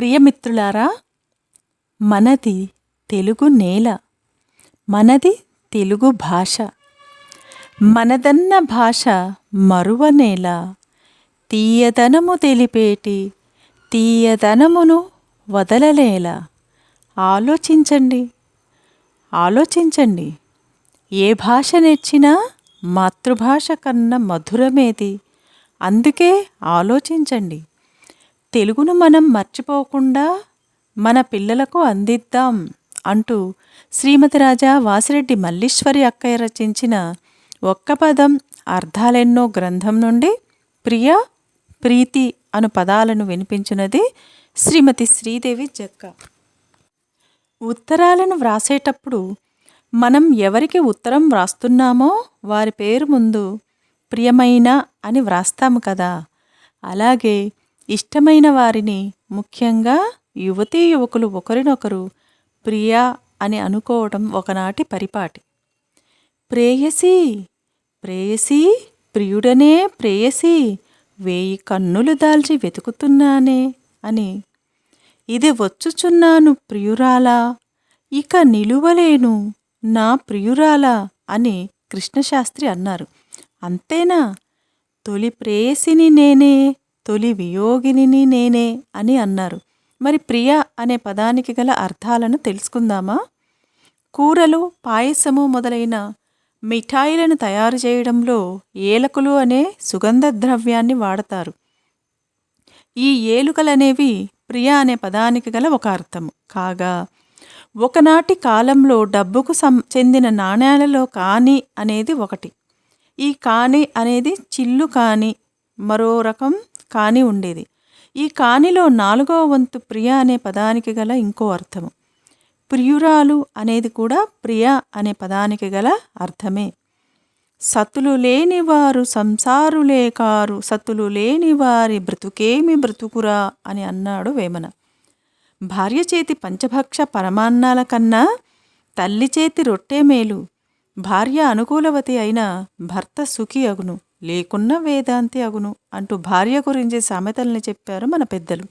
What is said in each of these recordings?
ప్రియమిత్రులారా మనది తెలుగు నేల మనది తెలుగు భాష. మనదన్న భాష మరువనేల తీయదనము తెలిపేటి తీయదనమును వదలలేల. ఆలోచించండి ఆలోచించండి. ఏ భాష నేర్చినా మాతృభాష కన్నా మధురమేది. అందుకే ఆలోచించండి. తెలుగును మనం మర్చిపోకుండా మన పిల్లలకు అందిద్దాం అంటూ శ్రీమతి రాజా వాసిరెడ్డి మల్లీశ్వరి అక్కయ్య రచించిన ఒక్క పదం అర్థాలెన్నో గ్రంథం నుండి ప్రియ ప్రీతి అను పదాలను వినిపించినది శ్రీమతి శ్రీదేవి జక్క. ఉత్తరాలను వ్రాసేటప్పుడు మనం ఎవరికి ఉత్తరం వ్రాస్తున్నామో వారి పేరు ముందు ప్రియమైన అని వ్రాస్తాము కదా. అలాగే ఇష్టమైన వారిని ముఖ్యంగా యువతీ యువకులు ఒకరినొకరు ప్రియా అని అనుకోవడం ఒకనాటి పరిపాటి. ప్రేయసి ప్రేయసి ప్రియుడనే ప్రేయసి వేయి కన్నులు దాల్చి వెతుకుతున్నానే అని. ఇది వచ్చుచున్నాను ప్రియురాలా ఇక నిలువలేను నా ప్రియురాలా అని కృష్ణశాస్త్రి అన్నారు. అంతేనా? తొలి ప్రేయసిని నేనే తొలి వియోగిని నేనే అని అన్నారు. మరి ప్రియ అనే పదానికి గల అర్థాలను తెలుసుకుందామా? కూరలు పాయసము మొదలైన మిఠాయిలను తయారు చేయడంలో ఏలకులు అనే సుగంధ ద్రవ్యాన్ని వాడతారు. ఈ ఏలుకలనేవి ప్రియ అనే పదానికి గల ఒక అర్థము. కాగా ఒకనాటి కాలంలో డబ్బుకు సం చెందిన నాణ్యాలలో కాని అనేది ఒకటి. ఈ కాని అనేది చిల్లు కాని మరో రకం కాని ఉండేది. ఈ కానిలో నాలుగవ వంతు ప్రియ అనే పదానికి గల ఇంకో అర్థము. ప్రియురాలు అనేది కూడా ప్రియ అనే పదానికి గల అర్థమే. సతులు లేనివారు సంసారులే కారు సతులు లేని వారి బ్రతుకేమి బ్రతుకురా అని అన్నాడు వేమన. భార్య చేతి పంచభక్ష పరమాన్నాల కన్నా తల్లి చేతి రొట్టె మేలు. భార్య అనుకూలవతి అయిన భర్త సుఖి అగును. లేకున్న వేదాంతి అగును అంటూ భార్య గురించి సామెతల్ని చెప్పారు మన పెద్దలు.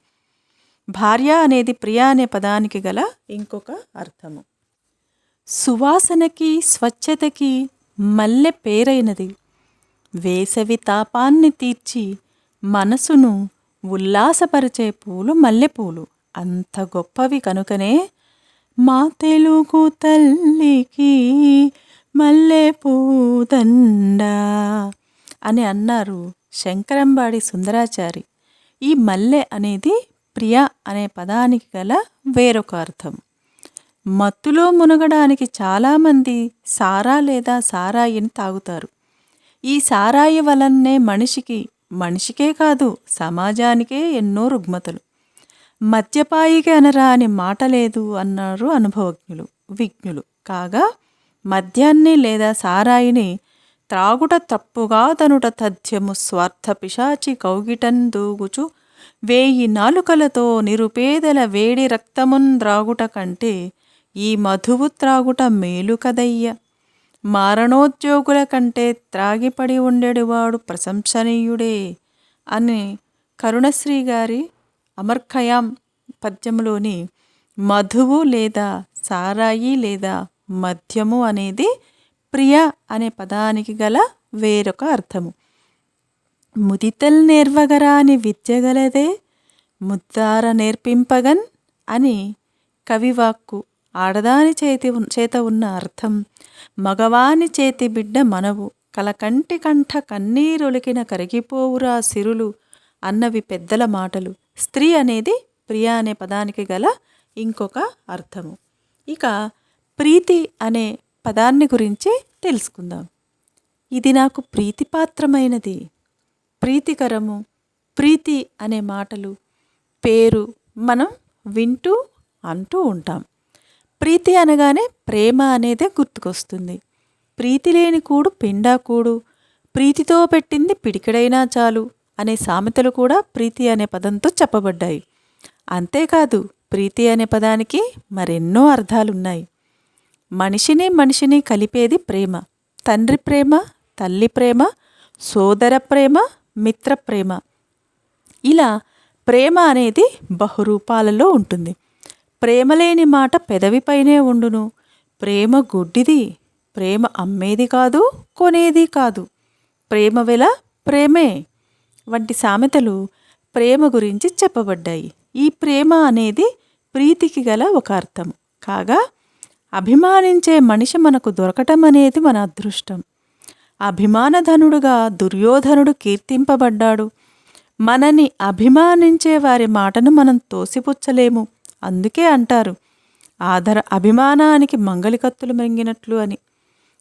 భార్య అనేది ప్రియ అనే పదానికి గల ఇంకొక అర్థము. సువాసనకి స్వచ్ఛతకి మల్లె పేరైనది. వేసవి తాపాన్ని తీర్చి మనసును ఉల్లాసపరిచే పూలు మల్లెపూలు. అంత గొప్పవి కనుకనే మా తెలుగు తల్లికి మల్లెపూదండ అని అన్నారు శంకరంబాడి సుందరాచారి. ఈ మల్లె అనేది ప్రియ అనే పదానికి గల వేరొక అర్థం. మత్తులో మునగడానికి చాలామంది సారా లేదా సారాయిని తాగుతారు. ఈ సారాయి వలన్నే మనిషికి మనిషికే కాదు సమాజానికే ఎన్నో రుగ్మతలు. మద్యపాయికి అనరా అని మాట లేదు అన్నారు అనుభవజ్ఞులు విజ్ఞులు. కాగా మద్యాన్ని లేదా సారాయిని త్రాగుట తప్పుగా తనుట తథ్యము స్వార్థ పిశాచి కౌగిటన్ దూగుచు. వేయి నాలుకలతో నిరుపేదల వేడి రక్తమున్ ద్రాగుట కంటే ఈ మధువు త్రాగుట మేలు కదయ్య. మారణోద్యోగుల కంటే త్రాగిపడి ఉండేవాడు ప్రశంసనీయుడే అని కరుణశ్రీ గారి అమర్ఖయాం పద్యంలోని మధువు లేదా సారాయి లేదా మద్యము అనేది ప్రియ అనే పదానికి గల వేరొక అర్థము. ముదితల్ నేర్వగరాని విద్యగలదే ముద్దార నేర్పింపగన్ అని కవివాక్కు ఆడదాని చేతి చేత ఉన్న అర్థం. మగవాని చేతి బిడ్డ మనవు కలకంటి కంఠ కన్నీరొలికిన కరిగిపోవురా సిరులు అన్నవి పెద్దల మాటలు. స్త్రీ అనేది ప్రియ అనే పదానికి గల ఇంకొక అర్థము. ఇక ప్రీతి అనే పదాన్ని గురించి తెలుసుకుందాం. ఇది నాకు ప్రీతిపాత్రమైనది. ప్రీతికరము ప్రీతి అనే మాటలు పేరు మనం వింటూ అంటూ ఉంటాం. ప్రీతి అనగానే ప్రేమ అనేదే గుర్తుకొస్తుంది. ప్రీతి లేని కూడు పిండా కూడు ప్రీతితో పెట్టింది పిడికిడైనా చాలు అనే సామెతలు కూడా ప్రీతి అనే పదంతో చెప్పబడ్డాయి. అంతేకాదు ప్రీతి అనే పదానికి మరెన్నో అర్థాలున్నాయి. మనిషిని మనిషిని కలిపేది ప్రేమ. తండ్రి ప్రేమ తల్లి ప్రేమ సోదర ప్రేమ మిత్ర ప్రేమ. ఇలా ప్రేమ అనేది బహురూపాలలో ఉంటుంది. ప్రేమ లేని మాట పెదవిపైనే ఉండును. ప్రేమ గుడ్డిది ప్రేమ అమ్మేది కాదు కొనేది కాదు. ప్రేమ వెల ప్రేమే. వంటి సామెతలు ప్రేమ గురించి చెప్పబడ్డాయి. ఈ ప్రేమ అనేది ప్రీతికి గల ఒక అర్థం. కాగా అభిమానించే మనిషి మనకు దొరకటం అనేది మన అదృష్టం. అభిమానధనుడుగా దుర్యోధనుడు కీర్తింపబడ్డాడు. మనని అభిమానించే వారి మాటను మనం తోసిపుచ్చలేము. అందుకే అంటారు ఆదర అభిమానానికి మంగళికత్తులు మ్రింగినట్లు అని.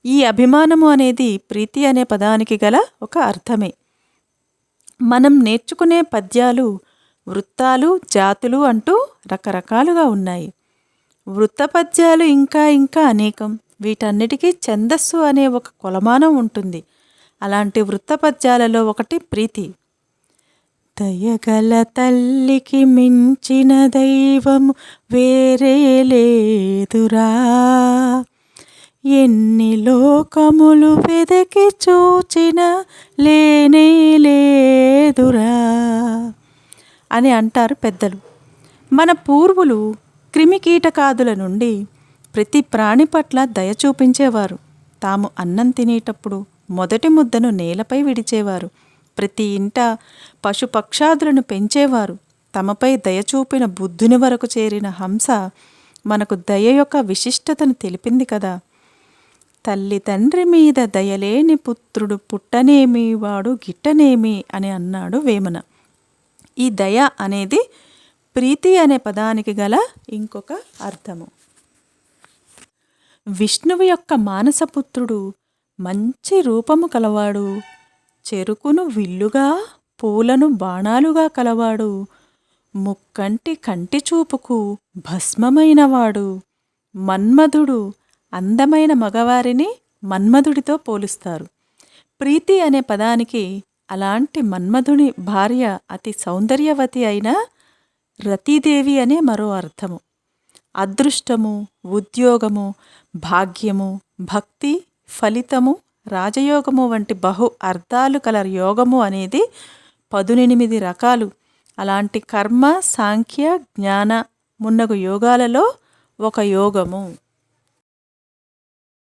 ఈ అభిమానము అనేది ప్రీతి అనే పదానికి గల ఒక అర్థమే. మనం నేర్చుకునే పద్యాలు వృత్తాలు జాతులు అంటూ రకరకాలుగా ఉన్నాయి. వృత్తపద్యాలు ఇంకా ఇంకా అనేకం. వీటన్నిటికీ ఛందస్సు అనే ఒక కొలమానం ఉంటుంది. అలాంటి వృత్తపద్యాలలో ఒకటి ప్రీతి. దయగల తల్లికి మించిన దైవము వేరే లేదురా. ఎన్ని లోకములు వెదకి చూచిన లేనే లేదురా అని అంటారు పెద్దలు. మన పూర్వులు క్రిమికీటకాదుల నుండి ప్రతి ప్రాణి పట్ల దయ చూపించేవారు. తాము అన్నం తినేటప్పుడు మొదటి ముద్దను నేలపై విడిచేవారు. ప్రతి ఇంట పశుపక్షాదులను పెంచేవారు. తమపై దయ చూపిన బుద్ధుని వరకు చేరిన హంస మనకు దయ యొక్క విశిష్టతను తెలిపింది కదా. తల్లి తండ్రి మీద దయలేని పుత్రుడు పుట్టనేమి వాడు గిట్టనేమి అని అన్నాడు వేమన. ఈ దయ అనేది ప్రీతి అనే పదానికి గల ఇంకొక అర్థము. విష్ణువు యొక్క మానసపుత్రుడు మంచి రూపము కలవాడు. చెరుకును విల్లుగా పూలను బాణాలుగా కలవాడు. ముక్కంటి కంటి చూపుకు భస్మమైనవాడు. మన్మధుడు అందమైన మగవారిని మన్మధుడితో పోలుస్తారు. ప్రీతి అనే పదానికి అలాంటి మన్మధుని భార్య అతి సౌందర్యవతి అయిన రతీదేవి అనే మరో అర్థము. అదృష్టము ఉద్యోగము భాగ్యము భక్తి ఫలితము రాజయోగము వంటి బహు అర్థాలు కల యోగము అనేది పదునెనిమిది రకాలు. అలాంటి కర్మ సాంఖ్య జ్ఞాన మున్నగు యోగాలలో ఒక యోగము.